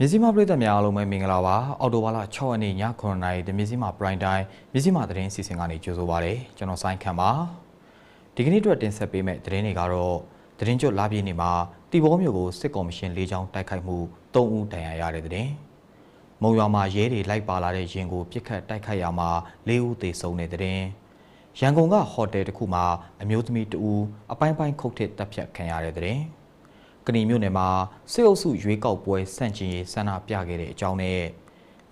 မြစည်းမပြည်သက်များအားလုံးပဲမင်္ဂလာပါအော်တိုဘာလ6ရက်နေ့ည9:00နာရီတမြစည်းမပရိုင်တိုင်းမြစည်းမသတင်းစီစဉ်ကနေကြိုဆိုပါရစေကျွန်တော်စိုင်းခန့်ပါဒီကနေ့အတွက်တင်ဆက်ပေးမယ့်သတင်းတွေကတော့သတင်းကျွတ်လာပြည့်နေ့မှာတီဘောမျိုးကိုစစ်ကော်မရှင်လေးချောင်းတိုက်ခိုက်မှု3ဦးတန်ရာရတဲ့သတင်းမုံရွာမှာရဲတွေလိုက်ပါလာတဲ့ရင်ကိုပြစ်ခတ်တိုက်ခိုက်ရမှာ၄ဦးသေဆုံးတဲ့သတင်းရန်ကုန်ကဟိုတယ်တစ်ခုမှာအမျိုးသမီးတဦးအပိုင်းပိုင်းခုတ်ထစ်တပ်ဖြတ်ခံရတဲ့သတင်း ကဏီမြို့နယ်မှာစစ်အုပ်စုရွေးကောက်ပွဲစန့်ကျင်ရေးဆန္ဒပြခဲ့တဲ့အကြောင်းနဲ့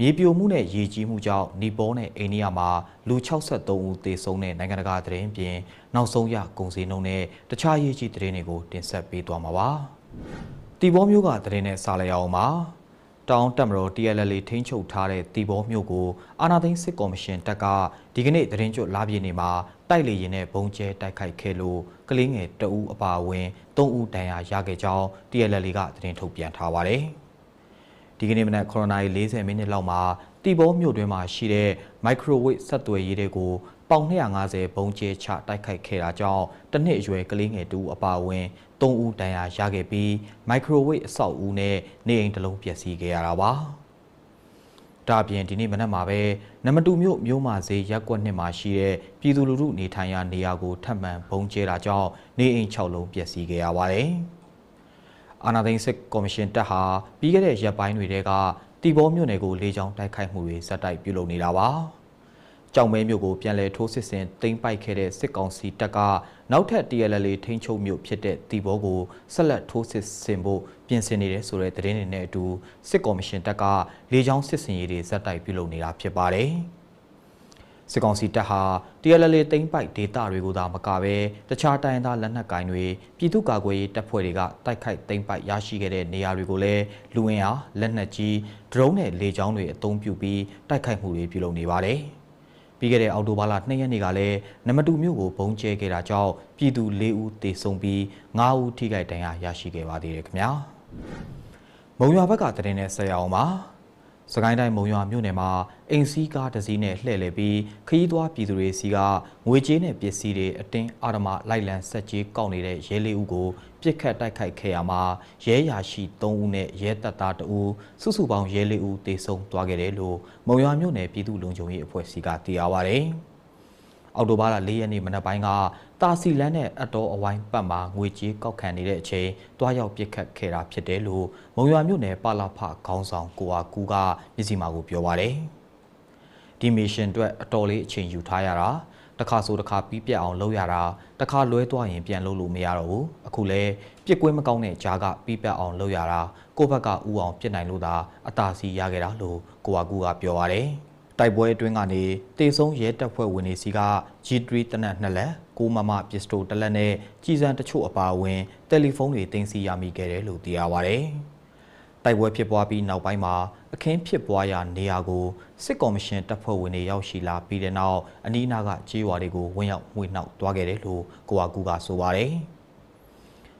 မြေပြိုမှုနဲ့ရေကြီးမှုကြောင့်နီပေါနဲ့အိန္ဒိယမှာလူ63ဦးသေဆုံးတဲ့နိုင်ငံတကာသတင်းပြင်နောက်ဆုံးရကုန်စည်နှုန်းနဲ့တခြားရေးကြီးသတင်းတွေကိုတင်ဆက်ပေးသွားမှာပါ။တီဘောမျိုးကသတင်းနဲ့စားလိုက်အောင်ပါ။ တောင်တက်မတော် TLL ထိန်းချုပ်ထားတဲ့တီဘောမျိုးကိုအာနာသိန်းစစ်ကော်မရှင်တပ်ကဒီကနေ့သတင်းကျွတ်လာပြည့်နေမှာတိုက်လေရင်နဲ့ဘုံကျဲတိုက်ခိုက်ခဲ့လို့ကလေးငယ်တအူးအပါအဝင်3ဦးဒဏ်ရာရခဲ့ကြောင်း TLL ကသတင်းထုတ်ပြန်ထားပါတယ်။ဒီကနေ့မနက်9:40မိနစ်လောက်မှာတီဘောမြို့တွင်မှာရှိတဲ့ microwave ဆက်သွယ်ရေးတွေကို ပေါင်250ဘုံကျဲချတိုက်ခိုက်ခဲ့တာကြောင့်တစ်နှစ်အရွယ်ကလေးငယ်တူအပါအဝင်3ဦးဒဏ်ရာရခဲ့ပြီး microwave အဆောက်အဦနဲ့နေအိမ်တစ်လုံးပျက်စီးခဲ့ရတာပါ။ဒါအပြင်ဒီနေ့မနက်မှာပဲနမတူမြို့မြို့မာဈေးရက်ကွက်နှစ်မှာရှိတဲ့ပြည်သူလူထုနေထိုင်ရာနေရာကိုထပ်မံဘုံကျဲတာကြောင့်နေအိမ်6လုံးပျက်စီးခဲ့ရပါတယ်။အာနာသိန်းစစ်ကော်မရှင်တပ်ဟာပြီးခဲ့တဲ့ရက်ပိုင်းတွေကတီဘောမြို့နယ်ကိုလေကြောင်းတိုက်ခိုက်မှုတွေဇက်တိုက်ပြုလုပ်နေတာပါ။ ကြောင်မဲမြို့ကိုပြန်လည်ထိုးစစ်ဆင်သိမ်းပိုက်ခဲ့တဲ့စစ်ကောင်စီတပ်ကနောက်ထပ် TLL ထိန်းချုပ်မြို့ဖြစ်တဲ့တီဘောကိုဆက်လက်ထိုးစစ်ဆင်ဖို့ပြင်ဆင်နေတယ်ဆိုတဲ့သတင်းတွေနဲ့အတူစစ်ကော်မရှင်တပ်ကလေကြောင်းစစ်စင်ရေးတွေဇက်တိုက်ပြုလုပ်နေတာဖြစ်ပါတယ်။စစ်ကောင်စီတပ်ဟာ TLL သိမ်းပိုက်ဒေသတွေကိုသာမကဘဲတခြားတိုင်းသားလက်နက်ကိုင်တွေပြည်သူ့ကာကွယ်ရေးတပ်ဖွဲ့တွေကတိုက်ခိုက်သိမ်းပိုက်ရရှိခဲ့တဲ့နေရာတွေကိုလည်းလူဝင်အားလက်နက်ကြီးဒရုန်းနဲ့လေကြောင်းတွေအသုံးပြုပြီးတိုက်ခိုက်မှုတွေပြုလုပ်နေပါတယ်။ ပြီးခဲ့တဲ့အောက်တိုဘာလ2ရက်နေ့ကလည်းနမတူမြို့ကိုဘုံကျဲခဲ့တာကြောင့်ပြည်သူ၄ဦးသေဆုံးပြီး9ဦးထိခိုက်ဒဏ်ရာရရှိခဲ့ပါသေးတယ်ခင်ဗျာမုံရွာဘက်ကတရင်နဲ့ဆက်ရအောင်ပါ စကိုင်းတိုင်းမုံရွာမြို့နယ်မှာအိမ်စီးကားတစ်စီးနဲ့လှည့်လည်ပြီးခရီးသွားပြည်သူတွေစီကငွေကြေးနဲ့ပစ္စည်းတွေအတင်းအာဓမလိုက်လံဆက်ကြေးကောက်နေတဲ့ရဲလေးဦးကိုပြစ်ခတ်တိုက်ခိုက်ခဲ့ရမှာရဲရာရှိ3ဦးနဲ့ရဲတပ်သား2ဦးစုစုပေါင်းရဲလေးဦးတေဆုံးသွားခဲ့တယ်လို့မုံရွာမြို့နယ်ပြည်သူ့လုံခြုံရေးအဖွဲ့စီကသိရပါဗျ။ အော်တိုဘားလ၄ရက်နေ့မနက်ပိုင်းကတာစီလန်းနဲ့အတော်အဝိုင်းပတ်မှာငွေကြေးကောက်ခံနေတဲ့အချိန်တွားရောက်ပစ်ခတ်ခဲ့တာဖြစ်တယ်လို့မုံရွာမြို့နယ်ပါလာဖခေါင်းဆောင်ကိုအားကူကမျက်စိမှာကိုပြောပါတယ်။ဒီမီရှင်အတွက်အတော်လေးအချိန်ယူထားရတာတစ်ခါဆိုတစ်ခါပြီးပြတ်အောင်လုပ်ရတာတစ်ခါလွဲသွားရင်ပြန်လုပ်လို့မရတော့ဘူးအခုလဲပြစ်ကွင်းမကောင်းတဲ့ဂျားကပြီးပြတ်အောင်လုပ်ရတာကိုယ့်ဘက်ကဥအောင်ပြစ်နိုင်လို့သာအသာစီရခဲ့တာလို့ကိုအားကူကပြောပါတယ်။ တိုက်ပွဲအတွင်းကနေတေဆုံးရဲတပ်ဖွဲ့ဝင်တွေစီက G3 တနက်နှစ်လက်ကိုမမပစ္စတိုတစ်လက်နဲ့ကြီးစံတချို့အပါအဝင်တယ်လီဖုန်းတွေတင်စီရမိခဲ့တယ်လို့သိရပါဗျ။တိုက်ပွဲဖြစ်ပွားပြီးနောက်ပိုင်းမှာအခင်းဖြစ်ပွားရာနေရာကိုစစ်ကော်မရှင်တပ်ဖွဲ့ဝင်တွေရောက်ရှိလာပြီးတဲ့နောက်အနီးအနားကကြေးဝါတွေကိုဝင်ရောက်မှွေနှောက်သွားခဲ့တယ်လို့ကိုအားကူကဆိုပါတယ်။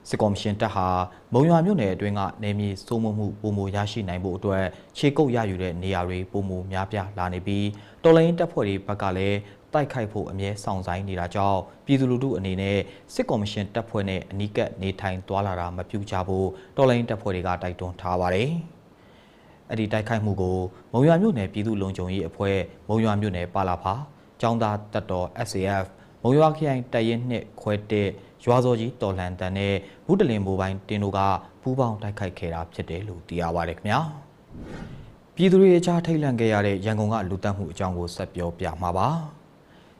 စစ်ကော်မရှင်တပ်ဟာမုံရွာမြို့နယ်အတွင်းကနေမြေစိုးမိုးမှုပုံမရရှိနိုင်ဖို့အတွက်ခြေကုပ်ရယူတဲ့နေရာတွေပုံမများပြားလာနေပြီးတော်လိုင်းတပ်ဖွဲ့တွေဘက်ကလည်းတိုက်ခိုက်ဖို့အမြဲဆောင်ဆိုင်နေတာကြောင့်ပြည်သူလူထုအနေနဲ့စစ်ကော်မရှင်တပ်ဖွဲ့နဲ့အနီးကပ်နေထိုင်သွားလာတာမပြုကြဖို့တော်လိုင်းတပ်ဖွဲ့တွေကတိုက်တွန်းထားပါတယ်။အဲ့ဒီတိုက်ခိုက်မှုကိုမုံရွာမြို့နယ်ပြည်သူ့လုံခြုံရေးအဖွဲ့မုံရွာမြို့နယ်ပါလာဖာចောင်းသားတပ်တော် SAF မုံရွာခရိုင်တရင်နှစ်ခွဲတဲ့ ရွာစော်ကြီးတော်လှန်တန်နဲ့ဘူးတလင်မိုဘိုင်းတင်တို့ကပူးပေါင်းတိုက်ခိုက်ခဲ့တာဖြစ်တယ်လို့သိရပါတယ်ခင်ဗျာပြည်သူတွေအကြားထိတ်လန့်ခဲ့ရတဲ့ရန်ကုန်ကလူတက်မှုအကြောင်းကိုဆက်ပြောပြမှာပါ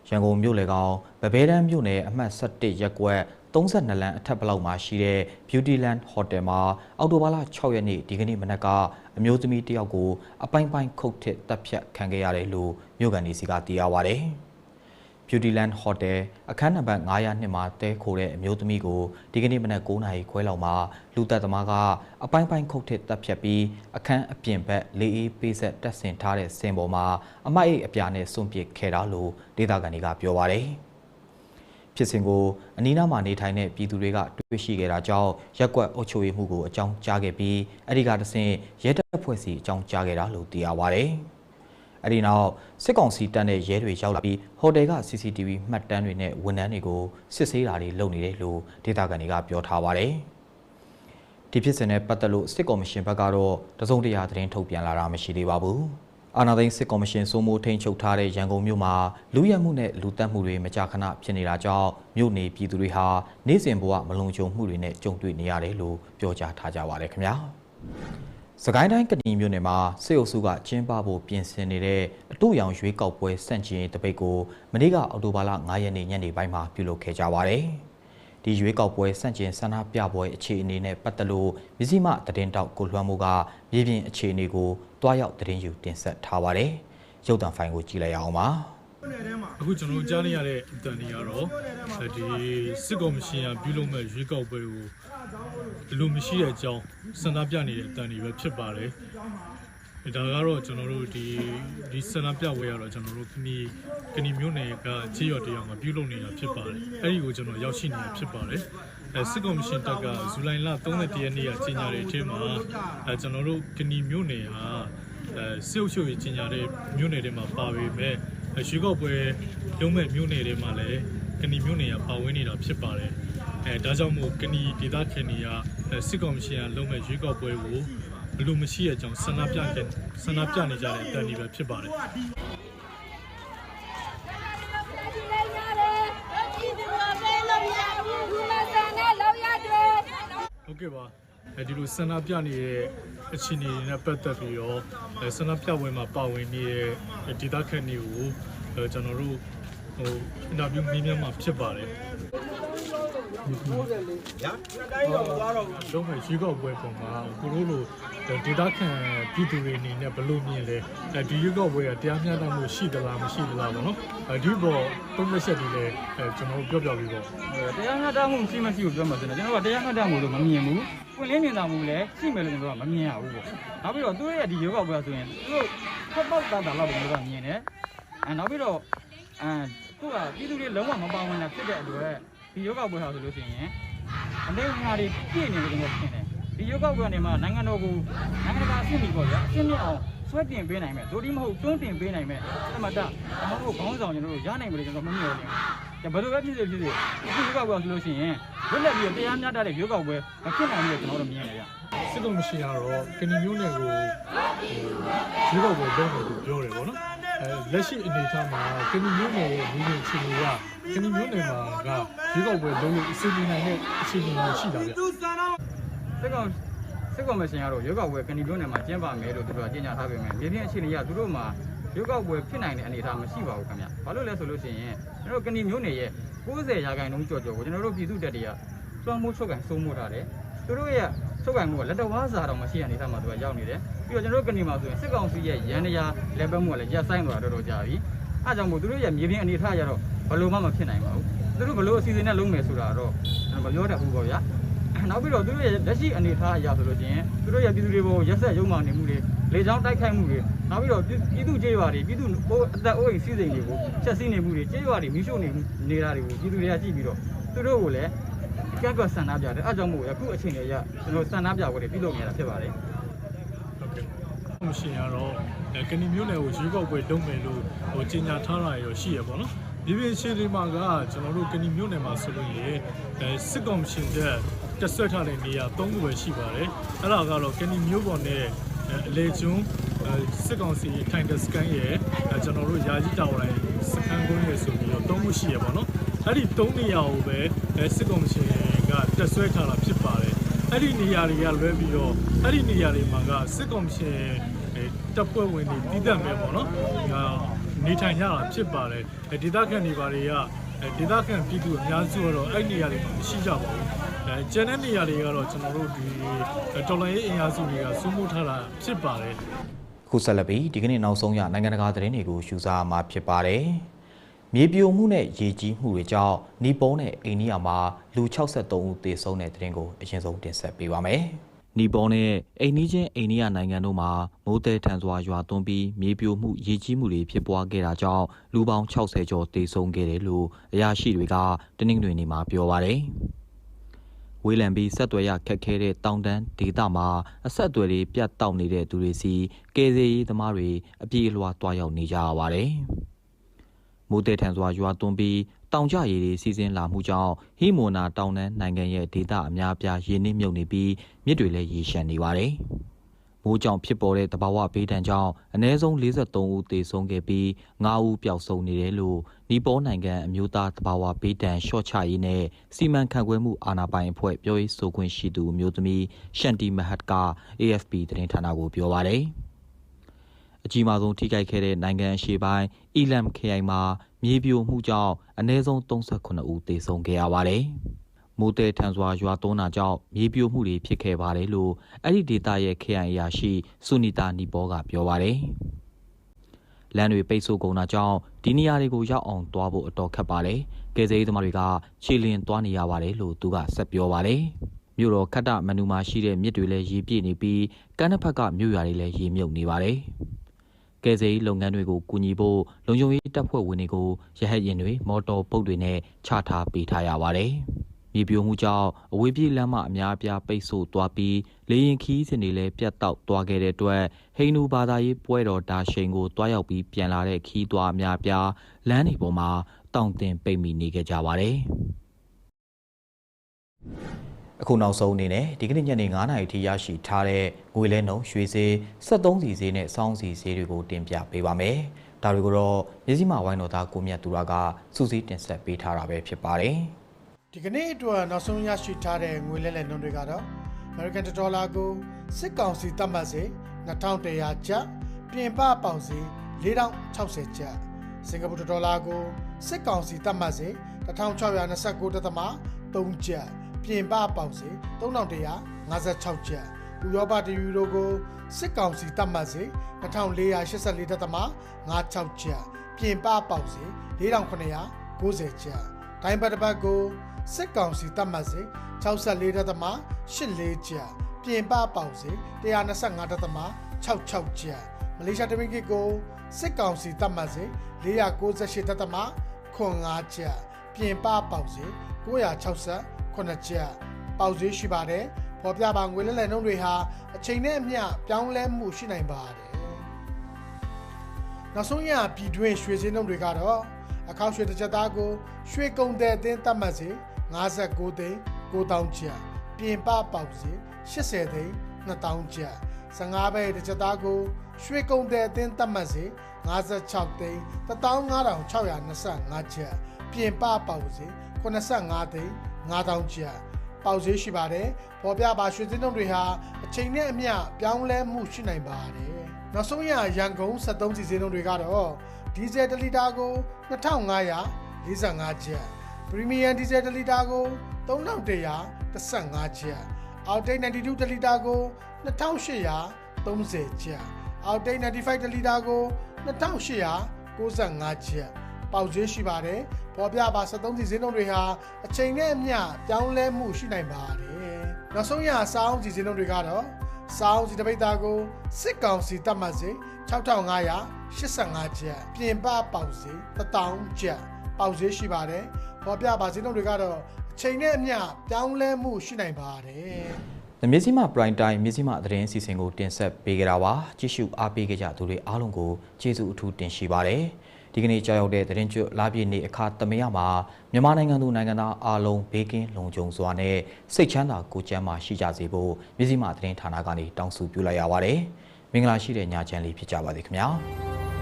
ရန်ကုန်မြို့လေကောင်ဗဘဲတန်းမြို့နယ်အမှတ်17ရပ်ကွက်32လမ်းအထက်ဘလောက်မှာရှိတဲ့ Beautyland Hotel မှာအော်တိုဘာလ6ရက်နေ့ဒီကနေ့မနက်ကအမျိုးသမီးတယောက်ကိုအပိုင်းပိုင်းခုတ်ထစ်တပ်ဖြတ်ခံခဲ့ရတယ်လို့မြို့ကန်ဒီစီကသိရပါဗျ။ Beautyland Hotel အခန်းနံပါတ်902မှာတဲခိုတဲ့အမျိုးသမီးကိုဒီကနေ့မနက်9:00နာရီခွဲလောက်မှာလူသက်သမားကအပိုင်းပိုင်းခုတ်ထစ်တပ်ဖြတ်ပြီးအခန်းအပြင်ဘက်လေးအေးပေးဆက်တက်ဆင်ထားတဲ့စင်ပေါ်မှာအမိုက်အိတ်အပြာနဲ့စွန့်ပစ်ခဲ့တာလို့ဒေသခံတွေကပြောပါတယ်။ဖြစ်စဉ်ကိုအနီးနားမှာနေထိုင်တဲ့ပြည်သူတွေကတွေ့ရှိခဲ့တာကြောင့်ရက်ကွက်အုပ်ချုပ်ရေးမှုကိုအကြောင်းကြားခဲ့ပြီးအဲဒီကတဆင့်ရဲတပ်ဖွဲ့စီအကြောင်းကြားခဲ့တာလို့သိရပါဗျ။ အဲ့ဒီနောက်စစ်ကောင်စီတပ်နဲ့ရဲတွေရောက်လာပြီးဟိုတယ်က CCTV မှတ်တမ်းတွေနဲ့ဝန်ထမ်းတွေကိုစစ်ဆေးတာတွေလုပ်နေတယ်လို့ဒေသခံတွေကပြောထားပါတယ်။ဒီဒီဖြစ်စဉ်နဲ့ပတ်သက်လို့စစ်ကော်မရှင်ဘက်ကတော့တစုံတရာသတင်းထုတ်ပြန်လာတာမရှိသေးပါဘူးအာနာသိန်းစစ်ကော်မရှင်စိုးမိုးထိန်ချုပ်ထားတဲ့ရန်ကုန်မြို့မှာလူရဲမှုနဲ့လူတက်မှုတွေမကြာခဏဖြစ်နေတာကြောင့်မြို့နေပြည်သူတွေဟာနေ့စဉ်ဘဝမလုံခြုံမှုတွေနဲ့ကြုံတွေ့နေရတယ်လို့ပြောကြားထားကြပါတယ်ခင်ဗျာ စကိုင်းတိုင်းကတိမြို့နယ်မှာစစ်အုပ်စုကကျင်းပဖို့ပြင်ဆင်နေတဲ့အတူရောင်ရွေးကောက်ပွဲစန့်ကျင်ရေးတပိတ်ကိုမနေ့ကအောက်တိုဘာလ9ရက်နေ့ညနေပိုင်းမှာပြုလုပ်ခဲ့ကြပါတယ်။ဒီရွေးကောက်ပွဲစန့်ကျင်ဆန္ဒပြပွဲအခြေအနေနဲ့ပတ်သက်လို့မြစည်းမသတင်းတောက်ကိုလွှမ်းမှုကမြေပြင်အခြေအနေကိုတွားရောက်သတင်းယူတင်ဆက်ထားပါတယ်။ရုပ်သံဖိုင်ကိုကြည့်လိုက်ရအောင်ပါ။အခုကျွန်တော်တို့ကြားနေရတဲ့အတန်တွေကတော့ဒီစစ်ကော်မရှင်ကပြုလုပ်မဲ့ရွေးကောက်ပွဲကိုအလိုမရှိတဲ့အကြောင်း စန္ဒပြနေတဲ့အတန်တွေပဲဖြစ်ပါတယ်။ဒါကတော့ကျွန်တော်တို့ဒီဒီစန္ဒပြပွဲကတော့ကျွန်တော်တို့ကနီကနီမျိုးနယ်ကခြေရော်တရားမှာပြုလုပ်နေတာဖြစ်ပါတယ်။အဲဒီကိုကျွန်တော်ရောက်ရှိနေတာဖြစ်ပါတယ်။အဲစစ်ကော်မရှင်တပ်ကဇူလိုင်လ31ရက်နေ့ကကြီးညာတဲ့အထက်မှာအဲကျွန်တော်တို့ကနီမျိုးနယ်ဟာအဲစစ်အုပ်ချုပ်ရေးကြီးညာတဲ့မျိုးနယ်တွေမှာပါပေမဲ့ရွှေကောက်ပွဲလုံးမဲ့မြို့နယ်တွေမှာလည်းကဏီမြို့နယ်ကပါဝင်နေတာဖြစ်ပါတယ်။ အဲဒါကြောင့်မို့ကဏီဒေသခံတွေကစစ်ကောင်မရှင်ကလုံးမဲ့ရွှေကောက်ပွဲကိုဘလို့မရှိတဲ့အကြောင်းဆန္ဒပြတဲ့ဆန္ဒပြနေကြတဲ့အတန်တွေပဲဖြစ်ပါတယ်ဒီလေးရတယ်ဒီဒီလိုပဲလို့ရဘူးဒီမှာစံနဲ့လောက်ရတယ်။ဟုတ်ကဲ့ပါ။အဲဒီလိုဆန္ဒပြနေတဲ့အခြေအနေတွေနဲ့ပတ်သက်ပြီးတော့အဲဆန္ဒပြပွဲမှာပါဝင်နေတဲ့ဒေသခံတွေကိုအဲကျွန်တော်တို့ဟိုအင်တာဗျူးမေးမြန်းမှာဖြစ်ပါတယ် လုံးမဲ့ရွှေကောက်ပွဲပုံမှာကိုတို့လိုဒေတာခန်ပြည်သူတွေအနေနဲ့ဘယ်လိုမြင်လဲအဲဒီရွေးကောက်ပွဲကတရားမျှတမှုရှိသလားမရှိသလားပေါ့နော်အဲဒီပေါ်သုံးသက်ချက်တွေလည်းအဲကျွန်တော်တို့ပြောပြပြီးပေါ့တရားမျှတမှုရှိမရှိကိုပြောမှဆိုတော့ကျွန်တော်ကတရားမျှတမှုလို့မမြင်ဘူး။ပွင့်လင်းမြင်သာမှုလည်းရှိမယ်လို့ကျွန်တော်ကမမြင်ရဘူးပေါ့။နောက်ပြီးတော့သူတို့ရဲ့ဒီယောဂပွဲဆိုရင်သူတို့ဖတ်ပေါက်တာတာလောက်ကိုကျွန်တော်ကမြင်တယ်။အဲနောက်ပြီးတော့အဲသူကပြည်သူတွေလုံးဝမပါဝင်တာဖြစ်တဲ့အတွက် ဒီယောဂပွဲဟာဆိုလို့ရှိရင်အနေငါတွေပြည့်နေတယ်ကျွန်တော်ထင်တယ်။ဒီယောဂပွဲကနေမှနိုင်ငံတော်ကိုနိုင်ငံတကာအဆင့်ကြီးပေါ့ဗျာအဆင့်မြင့်အောင်ဆွဲတင်ပေးနိုင်မယ်ဒိုဒီမဟုတ်တွန်းတင်ပေးနိုင်မယ်သမတဒါမှမဟုတ်ခေါင်းဆောင်ကျွန်တော်တို့ရနိုင်မယ်လို့ကျွန်တော်မမြင်ဘူး။ဒါဘယ်လိုပဲဖြစ်စေဖြစ်စေဒီယောဂပွဲဆိုလို့ရှိရင်လွတ်လပ်ပြီးတရားမျှတတဲ့ယောဂပွဲမဖြစ်နိုင်ဘူးလို့ကျွန်တော်တို့မြင်ရတယ်ဗျ။စစ်ကောင်မရှိကတော့ကဏီမျိုးနယ်ကိုရွေးကောက်ပွဲလုပ်မယ်လို့ပြောတယ်ပေါ့နော်အဲ လက်ရှိအနေအထားမှာကဏီမျိုးနယ်ရဲ့လူတွေအခြေအနေကကဏီမျိုးနယ်မှာကရွေးကောက်ပွဲလုပ်လို့အစီအစဉ်နိုင်တဲ့အခြေအနေမျိုးရှိတာဗျစစ်ကောင်စစ်ကောင်မရှင်ကတော့ရုပ်ောက်ပွဲကနေပြောနေမှာကျင်းပမယ်လို့သူတို့ကကြေညာထားပေမဲ့မြေပြင်အခြေအနေကသူတို့မှာရုပ်ောက်ပွဲဖြစ်နိုင်တဲ့အနေအထားမရှိပါဘူးခင်ဗျ။ဘာလို့လဲဆိုလို့ရှိရင်ကျွန်တော်တို့ကနေမျိုးနယ်ရဲ့90ရာခိုင်နှုန်းကျော်ကျော်ကိုကျွန်တော်တို့ပြည်သူတက်တွေကစွမ်းမိုးချုပ်ကန်စိုးမိုးထားတယ်။သူတို့ရဲ့ ချုပ်ကန်မှုကလက်တော်ဝါစာတော့မရှိတဲ့အနေအထားမှာသူကရောက်နေတယ်။ပြီးတော့ကျွန်တော်တို့ကနေမှာဆိုရင်စစ်ကောင်စီရဲ့ရန်တရားလက်ပတ်မှုကလည်းရပ်ဆိုင်သွားတော့တော်ကြာပြီ။အဲကြောင့်မို့သူတို့ရဲ့မြေပြင်အနေအထားရတော့ဘလို့မှမဖြစ်နိုင်ပါဘူး။သူတို့ဘလို့အစီအစဉ်နဲ့လုပ်မယ်ဆိုတာတော့ကျွန်တော်မပြောတတ်ဘူးပေါ့ဗျာ။နောက်ပြီးတော့သူတို့ရဲ့လက်ရှိအနေအထားအရာဆိုလို့ချင်းသူတို့ရဲ့ပြည်သူတွေပေါ်ရက်ဆက်ရုံမှနေမှုတွေလေကြောင်းတိုက်ခိုက်မှုတွေနောက်ပြီးတော့ပြည်သူကျေးရွာတွေပြည်သူအိုးအသက်အိုးအိမ်စီးစိမ်တွေကိုချက်စီးနေမှုတွေကျေးရွာတွေမိရှုနေနေတာတွေကိုပြည်သူတွေကကြည့်ပြီးတော့သူတို့ကိုလည်း ကန့်ကွက်ဆန္ဒပြတယ်အဲကြောင့်မို့အခုအချိန်ကြီးရကျွန်တော်ဆန္ဒပြပွဲတွေပြုလုပ်နေတာဖြစ်ပါတယ်ဟုတ်ကဲ့မရှိကတော့အဲကဏီမျိုးနယ်ကိုရွေးကောက်ပွဲလုပ်မယ်လို့ဟိုကြေညာထားတာရောရှိရပေါ့နော်ဒီပြင်ရှင်းဒီမှာကကျွန်တော်တို့ကဏီမျိုးနယ်မှာဆိုလို့ရင်အဲစစ်ကောင်ရှင်တဲ့တက်ဆွဲထားတဲ့နေရာ၃ခုပဲရှိပါတယ်အဲ့ဒါကတော့ကဏီမျိုးပေါ်နဲ့အလေကျွန်းစစ်ကောင်စီထိုင်တစကန်ရဲ့ကျွန်တော်တို့ယာကြီးတာဝန်စကန်ကုန်းရဲ့ဆိုပြီးတော့၃ခုရှိရပါတော့ အဲ့ဒီ၃နေရာကိုပဲစစ်ကောင်ရှင်ကတက်ဆွဲထားတာဖြစ်ပါတယ်အဲ့ဒီနေရာတွေကလွဲပြီးတော့အဲ့ဒီနေရာတွေမှာကစစ်ကောင်ရှင်တပ်ဖွဲ့ဝင်တွေတည်တတ်မယ်ပေါ့နော်။ဒါနေထိုင်ရတာဖြစ်ပါတယ်။ဒေသခံတွေဘာတွေကဒေသခံပြည်သူအများစုကတော့အဲ့နေရာတွေမှာမရှိကြပါဘူး။အဲကျန်တဲ့နေရာတွေကတော့ကျွန်တော်တို့ဒီတော်လိုင်းရေးအင်အားစုတွေကစိုးမိုးထားတာဖြစ်ပါတယ်။ခုဆက်လက်ပြီးဒီကနေ့နောက်ဆုံးရနိုင်ငံတကာသတင်းတွေကိုရှုစားမှာဖြစ်ပါတယ်။ မြေပြိုမှုနဲ့ရေကြီးမှုတွေကြောင့်နီပေါနဲ့အိန္ဒိယမှာလူ63ဦးသေဆုံးတဲ့သတင်းကိုအရင်ဆုံးတင်ဆက်ပေးပါမယ်။နီပေါနဲ့အိန္ဒိချင်းအိန္ဒိယနိုင်ငံတို့မှာမိုးသည်ထန်စွာရွာသွန်းပြီးမြေပြိုမှုရေကြီးမှုတွေဖြစ်ပွားခဲ့တာကြောင့်လူပေါင်း60ကျော်သေဆုံးခဲ့တယ်လို့အရာရှိတွေကတင်းနှင်းတွေနေမှာပြောပါတယ်။ဝေးလံပြီးဆက်သွယ်ရခက်ခဲတဲ့တောင်တန်းဒေသမှာအဆက်အသွယ်တွေပြတ်တောက်နေတဲ့သူတွေစီကယ်ဆယ်ရေးသမားတွေအပြေးအလွှာတွားရောက်နေကြရပါတယ်။ မိုးတဲ့ထန်စွာရွာသွန်းပြီးတောင်ကျရေတွေစီးဆင်းလာမှုကြောင့်ဟီမိုနာတောင်တန်းနိုင်ငံရဲ့ဒေသအများအပြားရေနစ်မြုပ်နေပြီးမြစ်တွေလည်းရေရှမ်းနေပါတယ်။မိုးကြောင့်ဖြစ်ပေါ်တဲ့တဘာဝဘေးဒဏ်ကြောင့်အ ਨੇ ဆုံး43ဦးသေဆုံးခဲ့ပြီး9ဦးပျောက်ဆုံးနေတယ်လို့နီပေါနိုင်ငံအမျိုးသားတဘာဝဘေးဒဏ်ရှော့ချရေးနဲ့စီမံခန့်ခွဲမှုအာဏာပိုင်အဖွဲ့ပြောရေးဆိုခွင့်ရှိသူအမျိုးသမီးရှန်တီမဟတ်က AFP သတင်းဌာနကိုပြောပါတယ်။ အကြီးမားဆုံးထိခိုက်ခဲ့တဲ့နိုင်ငံအရှေ့ပိုင်းအီလမ်ခရိုင်မှာမြေပြိုမှုကြောင့်အနည်းဆုံး38ဦးသေဆုံးခဲ့ရပါတယ်။မိုးတဲထန်စွာရွာသွန်းတာကြောင့်မြေပြိုမှုတွေဖြစ်ခဲ့ပါတယ်လို့အဲ့ဒီဒေသရဲ့ခရိုင်အရာရှိဆူနီတာနီဘောကပြောပါတယ်။လမ်းတွေပိတ်ဆို့ကုန်တာကြောင့်ဒီနေရာတွေကိုရောက်အောင်သွားဖို့အတော်ခက်ပါတယ်။ကယ်ဆယ်ရေးသမားတွေကခြေလျင်သွားနေရပါတယ်လို့သူကဆက်ပြောပါတယ်။မြို့တော်ခတ်တမန်နူမှာရှိတဲ့မြစ်တွေလည်းရေပြည့်နေပြီးကမ်းတစ်ဖက်ကမြို့ရွာတွေလည်းရေမြုပ်နေပါတယ်။ ကယ်ဆယ်ရေးလုပ်ငန်းတွေကိုကူညီဖို့လုံခြုံရေးတပ်ဖွဲ့ဝင်တွေကိုရဟတ်ယာဉ်တွေမော်တော်ပုတ်တွေနဲ့ချထားပေးထားရပါတယ်။မြေပြိုမှုကြောင့်အဝေးပြေးလမ်းမအများအပြားပိတ်ဆို့သွားပြီးလေရင်ခီးစင်တွေလည်းပြတ်တောက်သွားခဲ့တဲ့အတွက်ဟိန္ဒူဘာသာရေးပွဲတော်ဒါရှိန်ကိုတွားရောက်ပြီးပြန်လာတဲ့ခီးသွားအများအပြားလမ်းတွေပေါ်မှာတောင့်တင်ပိတ်မိနေခဲ့ကြပါတယ်။ အခုနောက်ဆုံးအနေနဲ့ဒီကနေ့ညနေ9:00နာရီထိရရှိထားတဲ့ငွေလဲနှုန်းရွှေဈေး73စီဈေးနဲ့စောင်းစီဈေးတွေကိုတင်ပြပေးပါမယ်။ဒါတွေကိုတော့မြစည်းမဝိုင်းတော်သားကိုမြတ်သူရကစူးစီးတင်ဆက်ပေးထားတာပဲဖြစ်ပါတယ်။ဒီကနေ့အတွက်နောက်ဆုံးရရှိထားတဲ့ငွေလဲလှယ်နှုန်းတွေကတော့ American Dollar ကိုစစ်ကောင်စီသတ်မှတ်စေ2100ကျပ်ပြင်ပပေါင်စီ4060ကျပ်စင်ကာပူဒေါ်လာကိုစစ်ကောင်စီသတ်မှတ်စေ1629.3ကျပ် ပြင်ပပေါင်စီ3156ကျပ်ဥရောပတယူရိုကိုစစ်ကောင်စီသတ်မှတ်စေ2484.56ကျပ်ပြင်ပပေါင်စီ4990ကျပ်ဒိုင်းဘတ်တစ်ပတ်ကိုစစ်ကောင်စီသတ်မှတ်စေ64.84ကျပ်ပြင်ပပေါင်စေ125.66ကျပ်မလေးရှားတမင်ကစ်ကိုစစ်ကောင်စီသတ်မှတ်စေ498.85ကျပ် ပြင်ပပေါင်စေ968ကျပ်ပေါက်ဈေးရှိပါတယ်ပေါ်ပြပါငွေလဲလှယ်နှုန်းတွေဟာအချိန်နဲ့အမျှပြောင်းလဲမှုရှိနိုင်ပါတယ်နောက်ဆုံးရပြည်တွင်းရွှေစင်းနှုန်းတွေကတော့အခောက်ရွှေတစ်ချက်သားကိုရွှေကုံတဲ့အသင်းသတ်မှတ်စေ59သိန်း9000ကျပ်ပြင်ပပေါက်စေ80သိန်း2000ကျပ်15ဘဲတစ်ချက်သားကိုရွှေကုံတဲ့အသင်းသတ်မှတ်စေ56သိန်း15625ကျပ် ပြင်ပပေါက်စေ85သိန်း9000ကျပ်ပေါက်ဈေးရှိပါတယ်။ပေါ်ပြပါရွှေစင်းတုံးတွေဟာအချိန်နဲ့အမျှပြောင်းလဲမှုရှိနိုင်ပါတယ်။နောက်ဆုံးရရန်ကုန်73စီစင်းတုံးတွေကတော့ဒီဇယ်1လီတာကို2545ကျပ်ပရီမီယံဒီဇယ်1လီတာကို3115ကျပ်အောက်တိတ်92တလီတာကို2830ကျပ်အောက်တိတ်95တလီတာကို2895ကျပ်ပေါက်ဈေးရှိပါတယ် ပေါ်ပြပါ73စီစင်းတုံးတွေဟာအချိန်နဲ့အမျှပြောင်းလဲမှုရှိနိုင်ပါတယ်နောက်ဆုံးရစောင်းစီစင်းတုံးတွေကတော့စောင်းစီတပိတ်သားကိုစစ်ကောင်စီတတ်မှတ်စေ6585ကျပ်ပြင်ပပေါက်စေ1000ကျပ်ပေါက်ဈေးရှိပါတယ်ပေါ်ပြပါစင်းတုံးတွေကတော့အချိန်နဲ့အမျှပြောင်းလဲမှုရှိနိုင်ပါတယ်။မြစည်းမပရိုင်တိုင်းမြစည်းမသတင်းစီစဉ်ကိုတင်ဆက်ပေးကြတာပါ။ကြည့်ရှုအားပေးကြကြသူတွေအားလုံးကိုကျေးဇူးအထူးတင်ရှိပါတယ်။ ဒီကနေ့ကြောက်ရောက်တဲ့သတင်းကျွတ်လာပြည့်နေ့အခါသမယမှာမြန်မာနိုင်ငံသူနိုင်ငံသားအားလုံးဘေးကင်းလုံခြုံစွာနဲ့စိတ်ချမ်းသာကိုယ်ကျန်းမာရှိကြစေဖို့မြစည်းမသတင်းဌာနကနေတောင်းဆိုပြုလိုက်ရပါတယ်။မင်္ဂလာရှိတဲ့ညချမ်းလေးဖြစ်ကြပါစေခင်ဗျာ။။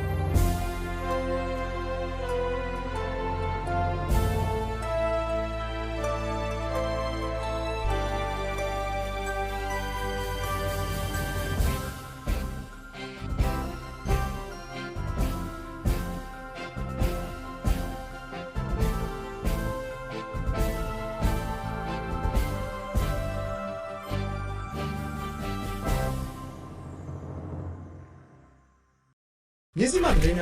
မြစည်းမသတင်းများ